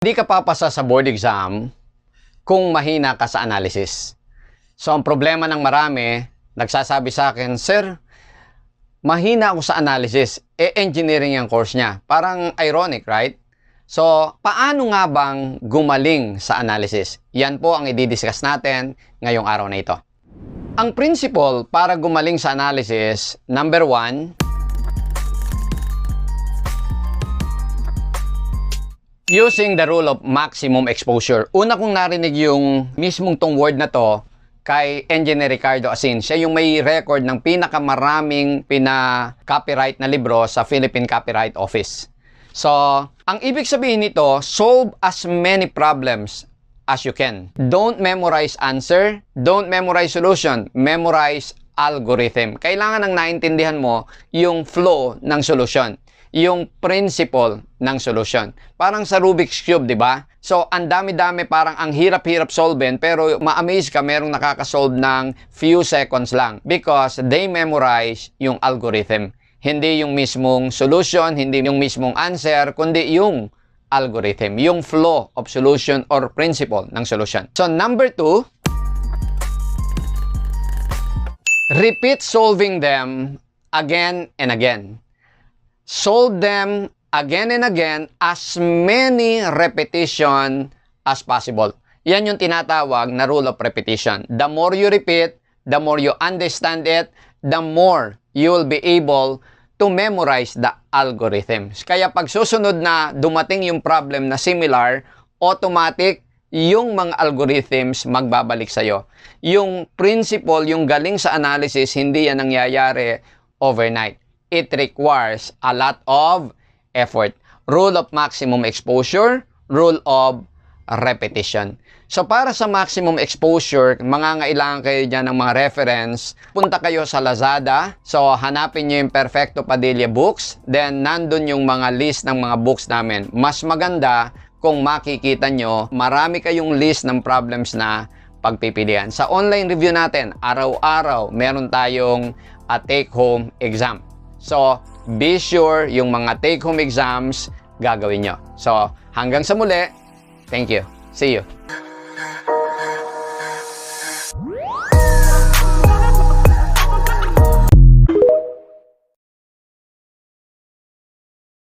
Hindi ka papasa sa board exam kung mahina ka sa analysis. So, ang problema ng marami, nagsasabi sa akin, Sir, mahina ako sa analysis. Eh, engineering yung course niya. Parang ironic, right? So, paano nga bang gumaling sa analysis? Yan po ang i-discuss natin ngayong araw na ito. Ang principle para gumaling sa analysis, number one, using the rule of maximum exposure. Una kong narinig yung mismong tong word na to kay Engineer Ricardo Asin. Siya yung may record ng pinakamaraming pina-copyright na libro sa Philippine Copyright Office. So, ang ibig sabihin nito, solve as many problems as you can. Don't memorize answer, don't memorize solution, memorize algorithm. Kailangan nang naintindihan mo yung flow ng solution yung principle ng solution. Parang sa Rubik's Cube, di ba? So, ang dami-dami parang ang hirap-hirap solvein pero ma-amaze ka merong nakakasolve ng few seconds lang because they memorize yung algorithm. Hindi yung mismong solution, hindi yung mismong answer, kundi yung algorithm, yung flow of solution or principle ng solution. So, number two, repeat solving them again and again solve them again and again as many repetition as possible. Yan yung tinatawag na rule of repetition. The more you repeat, the more you understand it, the more you will be able to memorize the algorithms. Kaya pag susunod na dumating yung problem na similar, automatic yung mga algorithms magbabalik sa'yo. Yung principle, yung galing sa analysis, hindi yan nangyayari overnight it requires a lot of effort. Rule of maximum exposure, rule of repetition. So para sa maximum exposure, mangangailangan kayo dyan ng mga reference. Punta kayo sa Lazada. So hanapin nyo yung Perfecto Padilla books. Then nandun yung mga list ng mga books namin. Mas maganda kung makikita nyo, marami kayong list ng problems na pagpipilian. Sa online review natin, araw-araw, meron tayong a take-home exam. So, be sure yung mga take-home exams gagawin nyo. So, hanggang sa muli, thank you. See you.